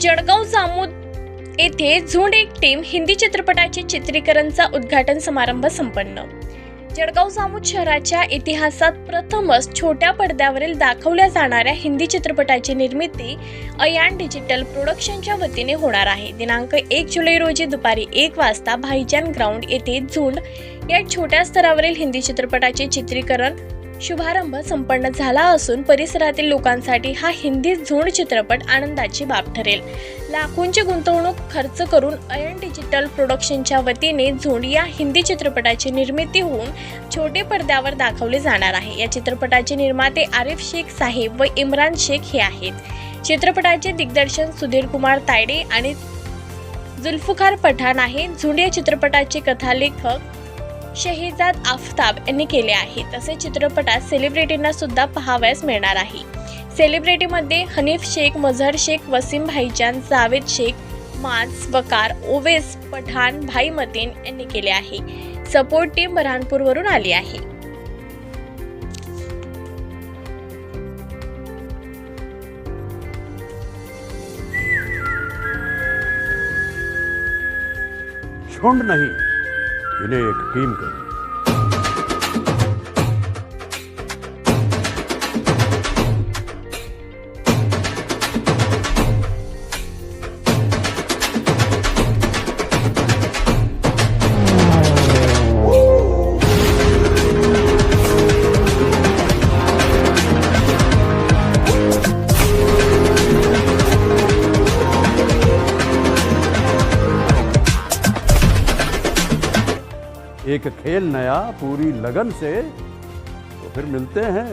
जळगाव जामोद येथे झुंड एक टीम हिंदी चित्रपटाचे चित्रीकरणचा उद्घाटन समारंभ संपन्न. जळगाव जामोद शहराच्या इतिहासात प्रथमच छोट्या पडद्यावरील दाखवल्या जाणाऱ्या हिंदी चित्रपटाची निर्मिती अयान डिजिटल प्रोडक्शनच्या वतीने होणार आहे. दिनांक एक जुलै रोजी दुपारी एक वाजता भाईजान ग्राउंड येथे झुंड या छोट्या स्तरावरील हिंदी चित्रपटाचे चित्रीकरण शुभारंभ संपन्न झाला असून परिसरातील लोकांसाठी हा हिंदी झुंड चित्रपट आनंदाची बाब ठरेल. लाखोंची गुंतवणूक खर्च करून अयन डिजिटल प्रोडक्शनच्या वतीने झोंड या हिंदी चित्रपटाची निर्मिती होऊन छोटे पडद्यावर दाखवले जाणार आहे. या चित्रपटाचे निर्माते आरिफ शेख साहेब व इम्रान शेख हे आहेत. चित्रपटाचे दिग्दर्शन सुधीर कुमार तायडे आणि जुल्फुकार पठाण आहे. झुंड या चित्रपटाचे कथालेखक शहीजाद आफताब यांनी केले आहे तसेच चित्रपटात सेलिब्रिटींना सुद्धा पाहावयास मिळणार आहे. सेलिब्रिटीमध्ये हनीफ शेख मझहर शेख वसीम भाईजान जावेद शेख माज वकार ओवेस पठाण भाई मतीन यांनी केले आहे. सपोर्ट टीम बऱ्हाणपूरवरून आली आहे. झुंड नहीं इन्हें एक टीम कही एक खेल नया पूरी लगन से तो फिर मिलते हैं।